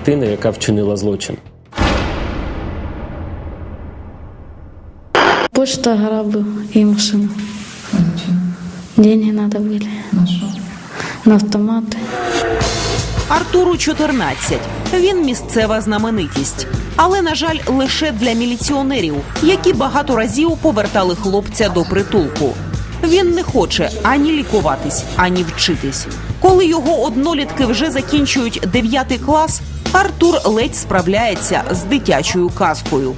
дитини, яка вчинила злочин. Почта грабил и машину. Деньги надо были. На автоматы. Артуру 14. Він місцева знаменитість. Але, на жаль, лише для міліціонерів, які багато разів повертали хлопця до притулку. Він не хоче ані лікуватись, ані вчитись. Коли його однолітки вже закінчують 9 клас, Артур ледь справляється з дитячою казкою.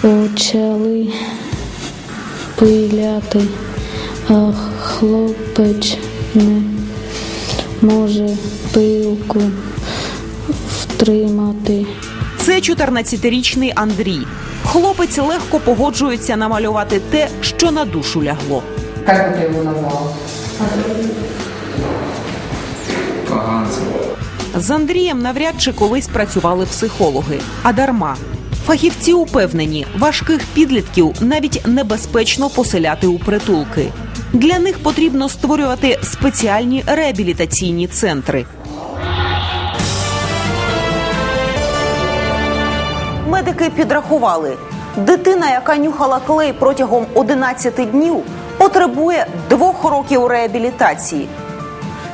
Почали пиляти, а хлопець не може пилку втримати. Це 14-річний Андрій. Хлопець легко погоджується намалювати те, що на душу лягло. Как бы ты его назвал? Поганцем. З Андрієм навряд чи колись працювали психологи, а дарма. Фахівці упевнені, важких підлітків навіть небезпечно поселяти у притулки. Для них потрібно створювати спеціальні реабілітаційні центри. Медики підрахували, дитина, яка нюхала клей протягом 11 днів, потребує двох років реабілітації.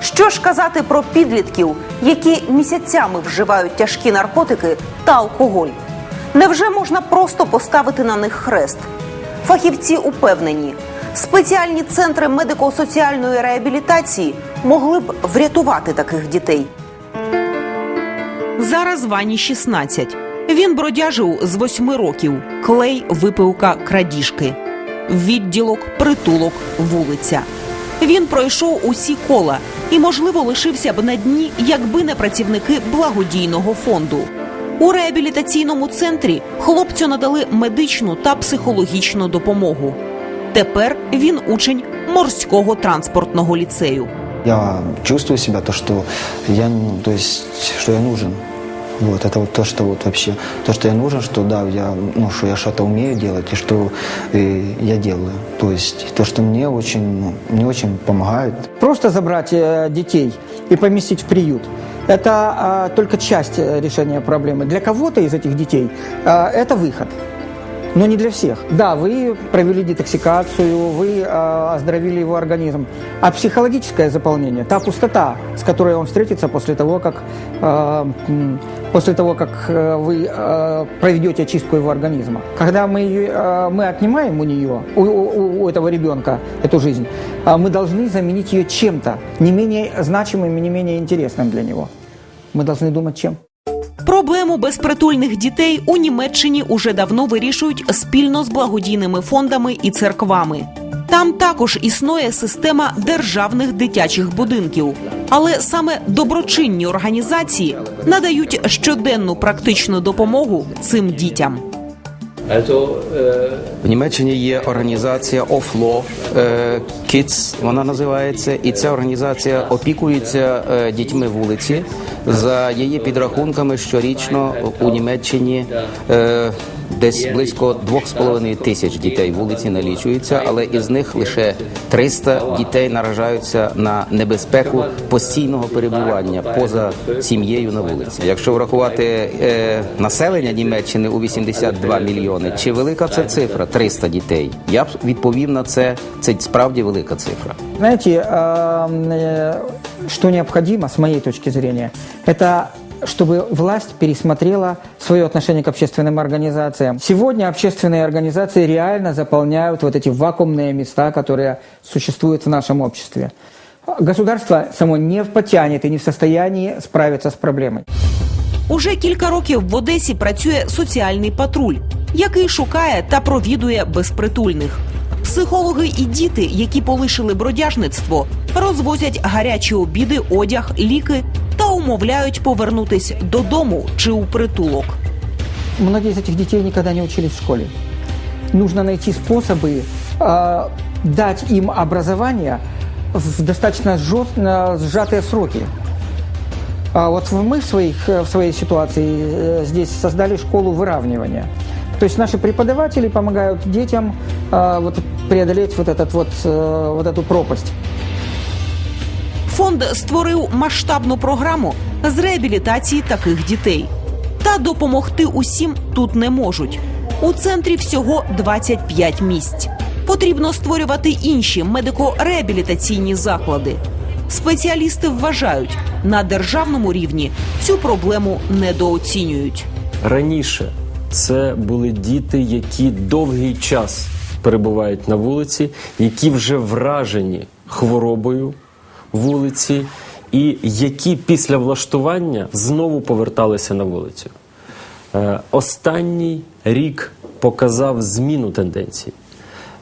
Що ж казати про підлітків, які місяцями вживають тяжкі наркотики та алкоголь? Невже можна просто поставити на них хрест? Фахівці упевнені, спеціальні центри медико-соціальної реабілітації могли б врятувати таких дітей. Зараз Вані 16. Він бродяжив з восьми років. Клей, випивка, крадіжки. Відділок, притулок, вулиця. Він пройшов усі кола і, можливо, лишився б на дні, якби не працівники благодійного фонду. У реабілітаційному центрі хлопцю надали медичну та психологічну допомогу. Тепер він учень морського транспортного ліцею. Я чувствую себя, то, что я, ну, то что я нужен. Вот, это вот то, что вот вообще, то, что я нужен, что да, я, ну, что я что-то умею делать и что э, я делаю. То есть, то, что мне очень, ну, мне очень помогает. Просто забрать э, детей и поместить в приют – это а, только часть э, решения проблемы. Для кого-то из этих детей а, это выход, Но не для всех. Да, вы провели детоксикацию, вы а, оздоровили его организм, а психологическое заполнение – та пустота, с которой он встретится после того, как, м, после того, как э, вы а, проведете чистку его организма. Когда мы, а, мы отнимаем у нее, у, у- у этого ребенка эту жизнь, а, мы должны заменить ее чем-то не менее значимым и не менее интересным для него. Мы должны думать чем. Проблему безпритульних дітей у Німеччині уже давно вирішують спільно з благодійними фондами і церквами. Там також існує система державних дитячих будинків, але саме доброчинні організації надають щоденну практичну допомогу цим дітям. В Німеччині є організація Офло Kids, вона називається, і ця організація опікується е, дітьми вулиці. За її підрахунками щорічно у Німеччині е, десь близько 2,5 тисяч дітей вулиці налічується, але із них лише 300 дітей наражаються на небезпеку постійного перебування поза сім'єю на вулиці. Якщо врахувати е, населення Німеччини у 82 мільйони, чи велика це цифра 300 дітей? Я б відповів на це. Це справді велика цифра. Знаете, эм, э, что необходимо, с моей точки зрения, это чтобы власть пересмотрела свое отношение к общественным организациям. Сегодня общественные организации реально заполняют вот эти вакуумные места, которые существуют в нашем обществе. Государство само не потянет и не в состоянии справиться с проблемой. Уже кілька років в Одесі працює соціальний патруль, який шукає та провідує безпритульних. Психологи і діти, які полишили бродяжництво, розвозять гарячі обіди, одяг, ліки та умовляють повернутись додому чи у притулок. Многие из этих детей никогда не учились в школе. Нужно найти способы э, дать им образование в достаточно жёст- сжатые сроки. А вот мы в, своих, э, в своей ситуации э, здесь создали школу выравнивания. То есть наши преподаватели помогают детям э, вот, преодолеть вот, этот вот, э, вот эту пропасть. Фонд створив масштабну програму, з реабілітації таких дітей. Та допомогти усім тут не можуть. У центрі всього 25 місць. Потрібно створювати інші медико-реабілітаційні заклади. Спеціалісти вважають, на державному рівні цю проблему недооцінюють. Раніше це були діти, які довгий час перебувають на вулиці, які вже вражені хворобою вулиці, і які після влаштування знову поверталися на вулицю. Е, Останній рік показав зміну тенденцій.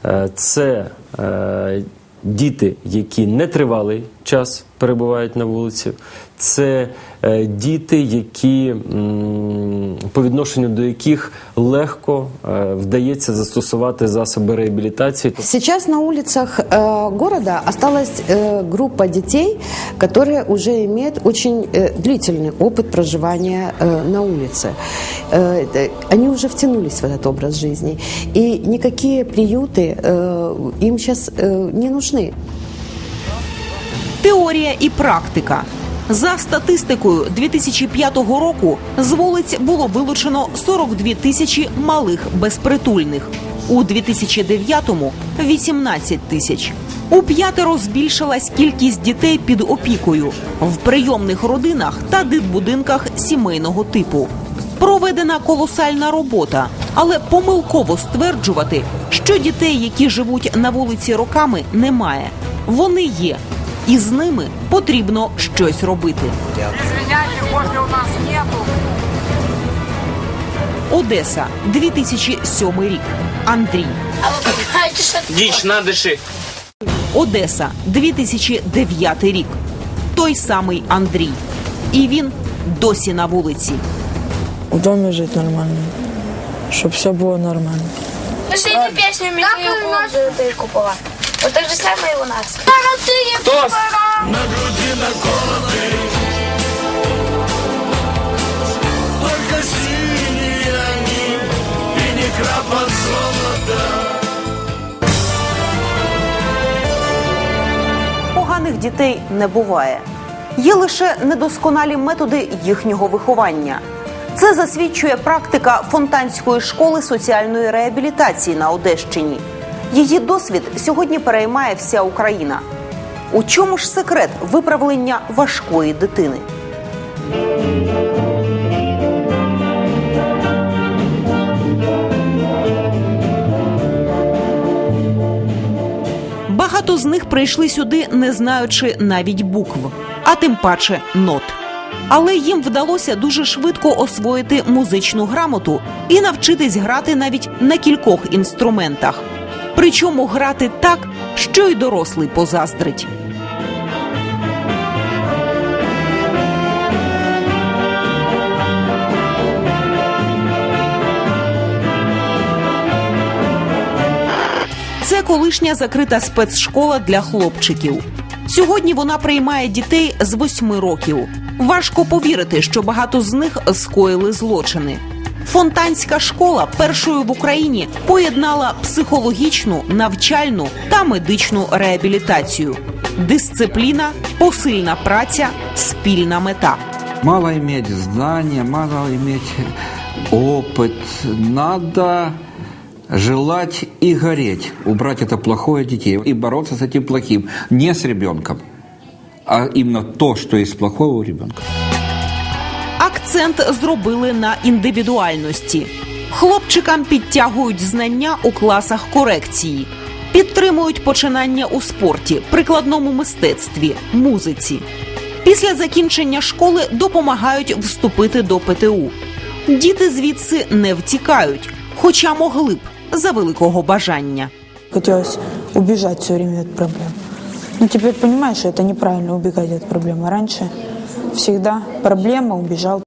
Е, Це е, діти, які нетривалий час перебувають на вулиці. Це е, діти, які м, по відношенню до яких легко е, вдається застосувати засоби реабілітації. Сейчас на улицах э, города осталась э, группа детей, которые уже имеют очень э, длительный опыт проживания э, на улице. Э, это- они уже втянулись в этот образ жизни. И никакие приюты э, им сейчас не нужны. Теорія і практика. За статистикою 2005 року з вулиць було вилучено 42 тисячі малих безпритульних. У 2009-му – 18 тисяч. У п'ятеро збільшилась кількість дітей під опікою в прийомних родинах та дитбудинках сімейного типу. Проведена колосальна робота, але помилково стверджувати, що дітей, які живуть на вулиці роками, немає. Вони є, і з ними потрібно щось робити. Одеса, 2007 рік. Андрій. Діч, на диши. Одеса, 2009 рік. Той самий Андрій. І він досі на вулиці. в доме жить нормально, чтобы все было нормально. Последнюю песню Михаила ты Вот так же самое и у нас. Тост! Поганих дітей не буває. Є лише недосконалі методи їхнього виховання. Це засвідчує практика фонтанської школи соціальної реабілітації на Одещині. Її досвід сьогодні переймає вся Україна. У чому ж секрет виправлення важкої дитини? Багато з них прийшли сюди, не знаючи навіть букв, а тим паче нот. Але їм вдалося дуже швидко освоїти музичну грамоту і навчитись грати навіть на кількох інструментах. Причому грати так, що й дорослий позаздрить. Це колишня закрита спецшкола для хлопчиків. Сьогодні вона приймає дітей з восьми років. Важко повірити, що багато з них скоїли злочини. Фонтанська школа першою в Україні поєднала психологічну, навчальну та медичну реабілітацію. Дисципліна, посильна праця, спільна мета. Мало иметь знания, мало иметь опыт. Надо желать и гореть, убрать это плохое детей и бороться с этим плохим. Не с ребенком, а именно то, что есть плохого у ребенка. Акцент зробили на індивідуальності. Хлопчикам підтягують знання у класах корекції, підтримують починання у спорті, прикладному мистецтві, музиці. Після закінчення школи допомагають вступити до ПТУ. Діти звідси не втікають, хоча могли б за великого бажання. Хотелось убежать все время от проблем. Но теперь понимаешь, что это неправильно убегать от проблемы. Раньше всегда проблема, убежал.